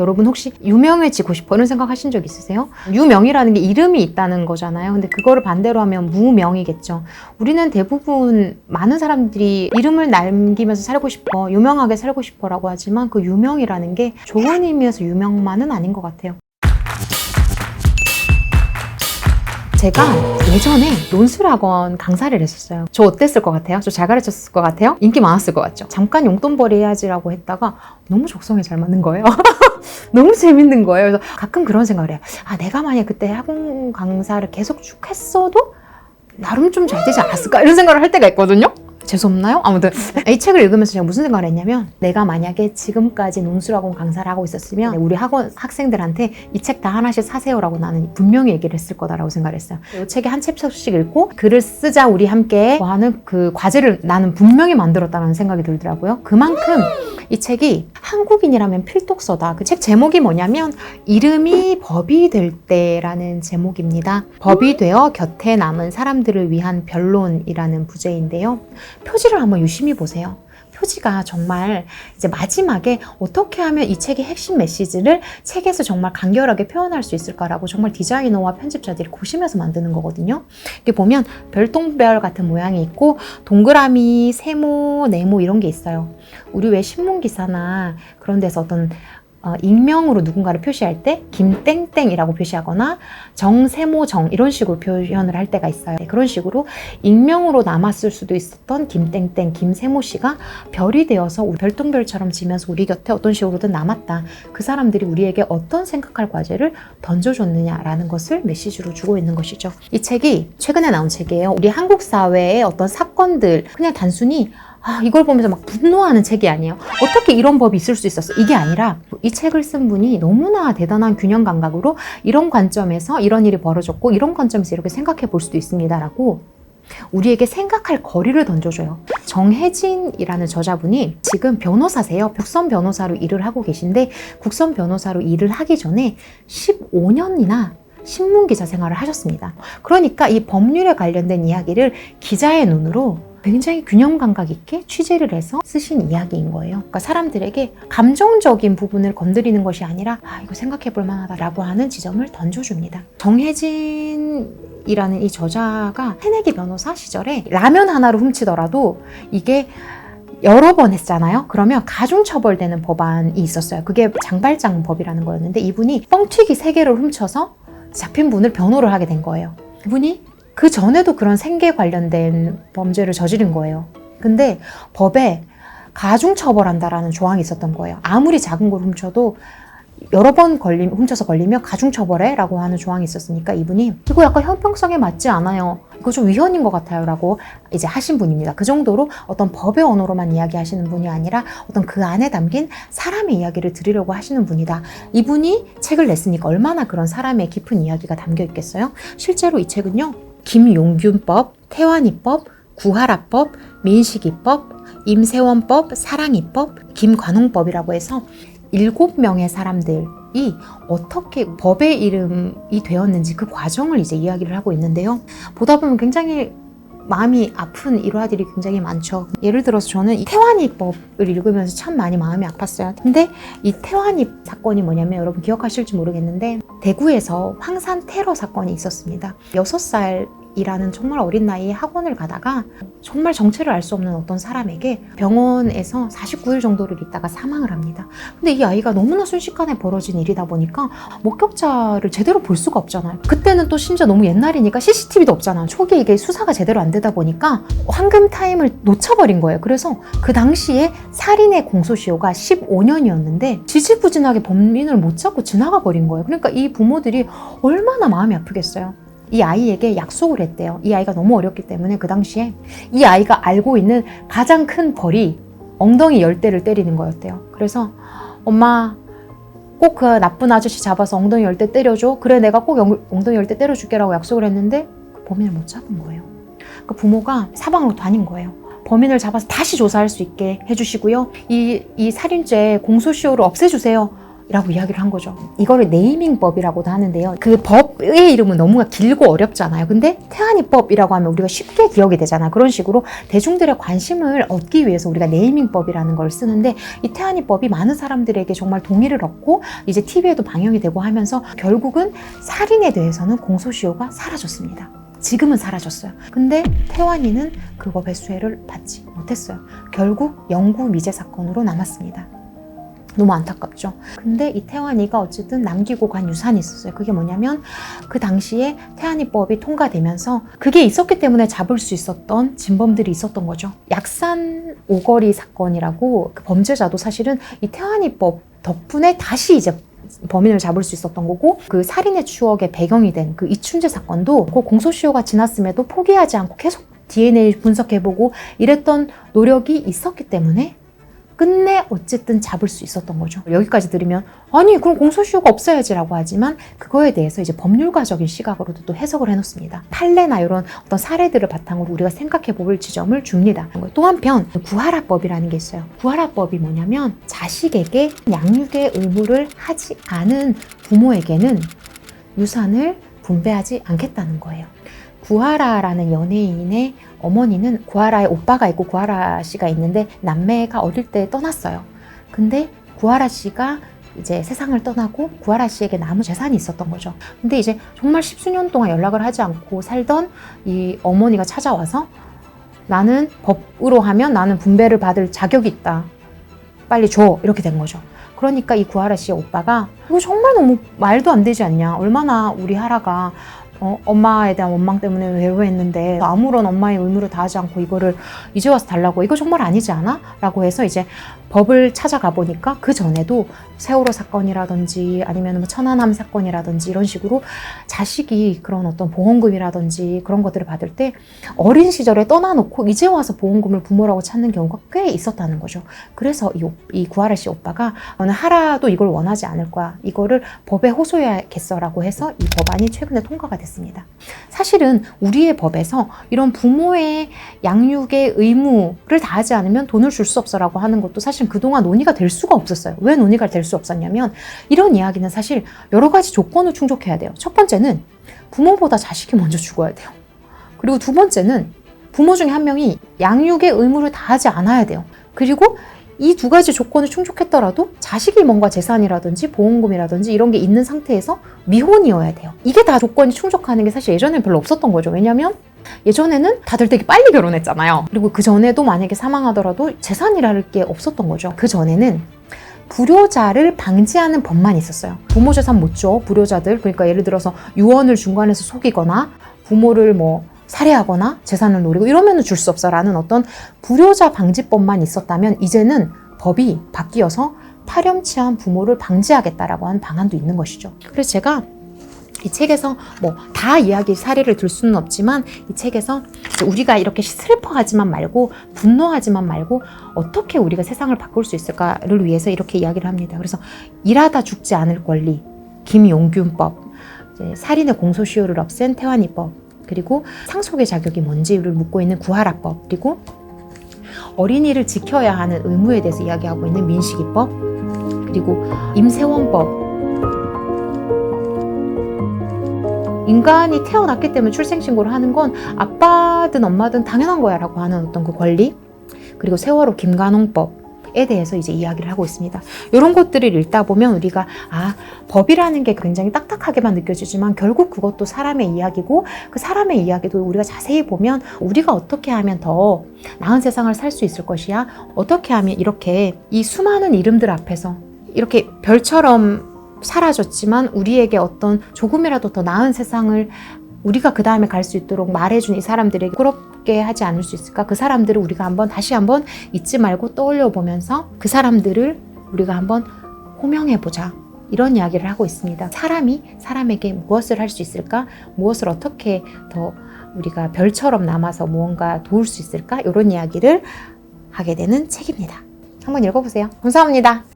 여러분 혹시 유명해지고 싶어 이런 생각 하신 적 있으세요? 유명이라는 게 이름이 있다는 거잖아요. 근데 그거를 반대로 하면 무명이겠죠. 우리는 대부분 많은 사람들이 이름을 남기면서 살고 싶어, 유명하게 살고 싶어라고 하지만 그 유명이라는 게 좋은 의미에서 유명만은 아닌 것 같아요. 제가 예전에 논술학원 강사를 했었어요. 저 어땠을 것 같아요? 저 잘 가르쳤을 것 같아요? 인기 많았을 것 같죠? 잠깐 용돈벌이 해야지라고 했다가 너무 적성에 잘 맞는 거예요. 너무 재밌는 거예요. 그래서 가끔 그런 생각을 해요. 아, 내가 만약 그때 학원 강사를 계속 쭉 했어도 나름 좀 잘 되지 않았을까? 이런 생각을 할 때가 있거든요. 재수 없나요? 아무튼 이 책을 읽으면서 제가 무슨 생각을 했냐면 내가 만약에 지금까지 논술학원 강사를 하고 있었으면 우리 학원 학생들한테 이 책 다 하나씩 사세요라고 나는 분명히 얘기를 했을 거다라고 생각을 했어요. 이 책에 한 챕터씩 읽고 글을 쓰자 우리 함께 뭐 하는 그 과제를 나는 분명히 만들었다는 생각이 들더라고요. 그만큼 이 책이 한국인이라면 필독서다. 그 책 제목이 뭐냐면 이름이 법이 될 때라는 제목입니다. 법이 되어 곁에 남은 사람들을 위한 변론이라는 부제인데요. 표지를 한번 유심히 보세요. 표지가 정말 이제 마지막에 어떻게 하면 이 책의 핵심 메시지를 책에서 정말 간결하게 표현할 수 있을까라고 정말 디자이너와 편집자들이 고심해서 만드는 거거든요. 이게 보면 별똥별 같은 모양이 있고 동그라미, 세모, 네모 이런 게 있어요. 우리 왜 신문 기사나 그런 데서 어떤 어, 익명으로 누군가를 표시할 때 김땡땡이라고 표시하거나 정세모정 이런 식으로 표현을 할 때가 있어요. 네, 그런 식으로 익명으로 남았을 수도 있었던 김땡땡, 김세모 씨가 별이 되어서 별똥별처럼 지면서 우리 곁에 어떤 식으로든 남았다. 그 사람들이 우리에게 어떤 생각할 과제를 던져줬느냐라는 것을 메시지로 주고 있는 것이죠. 이 책이 최근에 나온 책이에요. 우리 한국 사회의 어떤 사건들 그냥 단순히 아, 이걸 보면서 막 분노하는 책이 아니에요. 어떻게 이런 법이 있을 수 있었어? 이게 아니라 이 책을 쓴 분이 너무나 대단한 균형 감각으로 이런 관점에서 이런 일이 벌어졌고 이런 관점에서 이렇게 생각해 볼 수도 있습니다라고 우리에게 생각할 거리를 던져줘요. 정혜진이라는 저자분이 지금 변호사세요. 국선 변호사로 일을 하고 계신데 국선 변호사로 일을 하기 전에 15년이나 신문 기자 생활을 하셨습니다. 그러니까 이 법률에 관련된 이야기를 기자의 눈으로 굉장히 균형 감각 있게 취재를 해서 쓰신 이야기인 거예요. 그러니까 사람들에게 감정적인 부분을 건드리는 것이 아니라 아, 이거 생각해 볼 만하다라고 하는 지점을 던져줍니다. 정혜진 이라는 이 저자가 새내기 변호사 시절에 라면 하나를 훔치더라도 이게 여러 번 했잖아요. 그러면 가중처벌되는 법안이 있었어요. 그게 장발장 법이라는 거였는데 이분이 뻥튀기 세 개를 훔쳐서 잡힌 분을 변호를 하게 된 거예요. 그분이 그 전에도 그런 생계 관련된 범죄를 저지른 거예요. 근데 법에 가중처벌한다라는 조항이 있었던 거예요. 아무리 작은 걸 훔쳐도 여러 번 걸림, 훔쳐서 걸리면 가중처벌해? 라고 하는 조항이 있었으니까 이분이 이거 약간 형평성에 맞지 않아요. 이거 좀 위헌인 것 같아요. 라고 이제 하신 분입니다. 그 정도로 어떤 법의 언어로만 이야기하시는 분이 아니라 어떤 그 안에 담긴 사람의 이야기를 들으려고 하시는 분이다. 이분이 책을 냈으니까 얼마나 그런 사람의 깊은 이야기가 담겨 있겠어요? 실제로 이 책은요. 김용균법, 태완이법, 구하라법, 민식이법, 임세원법, 사랑이법, 김관홍법이라고 해서 일곱 명의 사람들이 어떻게 법의 이름이 되었는지 그 과정을 이제 이야기를 하고 있는데요. 보다 보면 굉장히 마음이 아픈 일화들이 굉장히 많죠. 예를 들어서 저는 이 태완이법을 읽으면서 참 많이 마음이 아팠어요. 근데 이 태완이 사건이 뭐냐면 여러분 기억하실지 모르겠는데 대구에서 황산 테러 사건이 있었습니다. 6살 이라는 정말 어린 나이에 학원을 가다가 정말 정체를 알 수 없는 어떤 사람에게 병원에서 49일 정도를 있다가 사망을 합니다. 근데 이 아이가 너무나 순식간에 벌어진 일이다 보니까 목격자를 제대로 볼 수가 없잖아요. 그때는 또 심지어 너무 옛날이니까 CCTV도 없잖아요. 초기에 이게 수사가 제대로 안 되다 보니까 황금 타임을 놓쳐버린 거예요. 그래서 그 당시에 살인의 공소시효가 15년이었는데 지지부진하게 범인을 못 잡고 지나가 버린 거예요. 그러니까 이 부모들이 얼마나 마음이 아프겠어요. 이 아이에게 약속을 했대요. 이 아이가 너무 어렸기 때문에 그 당시에 이 아이가 알고 있는 가장 큰 벌이 엉덩이 열 대를 때리는 거였대요. 그래서 엄마 꼭 그 나쁜 아저씨 잡아서 엉덩이 열대 때려줘. 그래 내가 꼭 영- 엉덩이 열대 때려줄게라고 약속을 했는데 그 범인을 못 잡은 거예요. 그 부모가 사방으로 다닌 거예요. 범인을 잡아서 다시 조사할 수 있게 해주시고요. 이, 이 살인죄 공소시효를 없애주세요. 라고 이야기를 한 거죠. 이거를 네이밍법이라고도 하는데요. 그 법의 이름은 너무나 길고 어렵잖아요. 근데 태안이법이라고 하면 우리가 쉽게 기억이 되잖아요. 그런 식으로 대중들의 관심을 얻기 위해서 우리가 네이밍법이라는 걸 쓰는데 이 태안이법이 많은 사람들에게 정말 동의를 얻고 이제 TV에도 방영이 되고 하면서 결국은 살인에 대해서는 공소시효가 사라졌습니다. 지금은 사라졌어요. 근데 태환이는 그 법의 수혜를 받지 못했어요. 결국 영구 미제 사건으로 남았습니다. 너무 안타깝죠. 근데 이 태환이가 어쨌든 남기고 간 유산이 있었어요. 그게 뭐냐면 그 당시에 태환이법이 통과되면서 그게 있었기 때문에 잡을 수 있었던 진범들이 있었던 거죠. 약산 오거리 사건이라고 그 범죄자도 사실은 이 태환이법 덕분에 다시 이제 범인을 잡을 수 있었던 거고 그 살인의 추억의 배경이 된 그 이춘재 사건도 그 공소시효가 지났음에도 포기하지 않고 계속 DNA 분석해보고 이랬던 노력이 있었기 때문에 끝내 어쨌든 잡을 수 있었던 거죠. 여기까지 들으면 아니 그럼 공소시효가 없어야지라고 하지만 그거에 대해서 이제 법률가적인 시각으로도 또 해석을 해놓습니다. 판례나 이런 어떤 사례들을 바탕으로 우리가 생각해볼 지점을 줍니다. 또 한편 구하라법이라는 게 있어요. 구하라법이 뭐냐면 자식에게 양육의 의무를 하지 않은 부모에게는 유산을 분배하지 않겠다는 거예요. 구하라라는 연예인의 어머니는 구하라의 오빠가 있고 구하라 씨가 있는데 남매가 어릴 때 떠났어요. 근데 구하라 씨가 이제 세상을 떠나고 구하라 씨에게 남은 재산이 있었던 거죠. 근데 이제 정말 십수년 동안 연락을 하지 않고 살던 이 어머니가 찾아와서 나는 법으로 하면 나는 분배를 받을 자격이 있다. 빨리 줘. 이렇게 된 거죠. 그러니까 이 구하라 씨의 오빠가 이거 정말 너무 말도 안 되지 않냐. 얼마나 우리 하라가 어, 엄마에 대한 원망 때문에 외로했는데 아무런 엄마의 의무를 다하지 않고 이거를 이제 와서 달라고 이거 정말 아니지 않아? 라고 해서 이제 법을 찾아가 보니까 그 전에도 세월호 사건이라든지 아니면 뭐 천안함 사건이라든지 이런 식으로 자식이 그런 어떤 보험금이라든지 그런 것들을 받을 때 어린 시절에 떠나놓고 이제 와서 보험금을 부모라고 찾는 경우가 꽤 있었다는 거죠. 그래서 이, 오- 이 구하라 씨 오빠가 너는 하라도 이걸 원하지 않을 거야. 이거를 법에 호소해야겠어라고 해서 이 법안이 최근에 통과가 됐습니다. 사실은 우리의 법에서 이런 부모의 양육의 의무를 다하지 않으면 돈을 줄 수 없어라고 하는 것도 사실 그동안 논의가 될 수가 없었어요. 왜 논의가 될 수 없었냐면 이런 이야기는 사실 여러 가지 조건을 충족해야 돼요. 첫 번째는 부모보다 자식이 먼저 죽어야 돼요. 그리고 두 번째는 부모 중에 한 명이 양육의 의무를 다하지 않아야 돼요. 그리고 이 두 가지 조건을 충족했더라도 자식이 뭔가 재산이라든지 보험금이라든지 이런 게 있는 상태에서 미혼이어야 돼요. 이게 다 조건이 충족하는 게 사실 예전에는 별로 없었던 거죠. 왜냐면 예전에는 다들 되게 빨리 결혼했잖아요. 그리고 그 전에도 만약에 사망하더라도 재산이랄 게 없었던 거죠. 그 전에는 불효자를 방지하는 법만 있었어요. 부모 재산 못 줘, 불효자들. 그러니까 예를 들어서 유언을 중간에서 속이거나 부모를 뭐 살해하거나 재산을 노리고 이러면 줄 수 없어라는 어떤 불효자 방지법만 있었다면 이제는 법이 바뀌어서 파렴치한 부모를 방지하겠다라고 하는 방안도 있는 것이죠. 그래서 제가 이 책에서 뭐 다 이야기 사례를 들 수는 없지만 이 책에서 우리가 이렇게 슬퍼하지만 말고 분노하지만 말고 어떻게 우리가 세상을 바꿀 수 있을까를 위해서 이렇게 이야기를 합니다. 그래서 일하다 죽지 않을 권리, 김용균법, 이제 살인의 공소시효를 없앤 태완이법, 그리고 상속의 자격이 뭔지를 묻고 있는 구하라법, 그리고 어린이를 지켜야 하는 의무에 대해서 이야기하고 있는 민식이법, 그리고 임세원법, 인간이 태어났기 때문에 출생신고를 하는 건 아빠든 엄마든 당연한 거야 라고 하는 어떤 그 권리 그리고 세월호 김관홍법 에 대해서 이제 이야기를 하고 있습니다. 이런 것들을 읽다 보면 우리가 아 법이라는 게 굉장히 딱딱하게만 느껴지지만 결국 그것도 사람의 이야기고 그 사람의 이야기도 우리가 자세히 보면 우리가 어떻게 하면 더 나은 세상을 살 수 있을 것이야 어떻게 하면 이렇게 이 수많은 이름들 앞에서 이렇게 별처럼 사라졌지만 우리에게 어떤 조금이라도 더 나은 세상을 우리가 그 다음에 갈 수 있도록 말해준 이 사람들에게 부끄럽게 하지 않을 수 있을까? 그 사람들을 우리가 한번 다시 한번 잊지 말고 떠올려 보면서 그 사람들을 우리가 한번 호명해 보자. 이런 이야기를 하고 있습니다. 사람이 사람에게 무엇을 할 수 있을까? 무엇을 어떻게 더 우리가 별처럼 남아서 무언가 도울 수 있을까? 이런 이야기를 하게 되는 책입니다. 한번 읽어보세요. 감사합니다.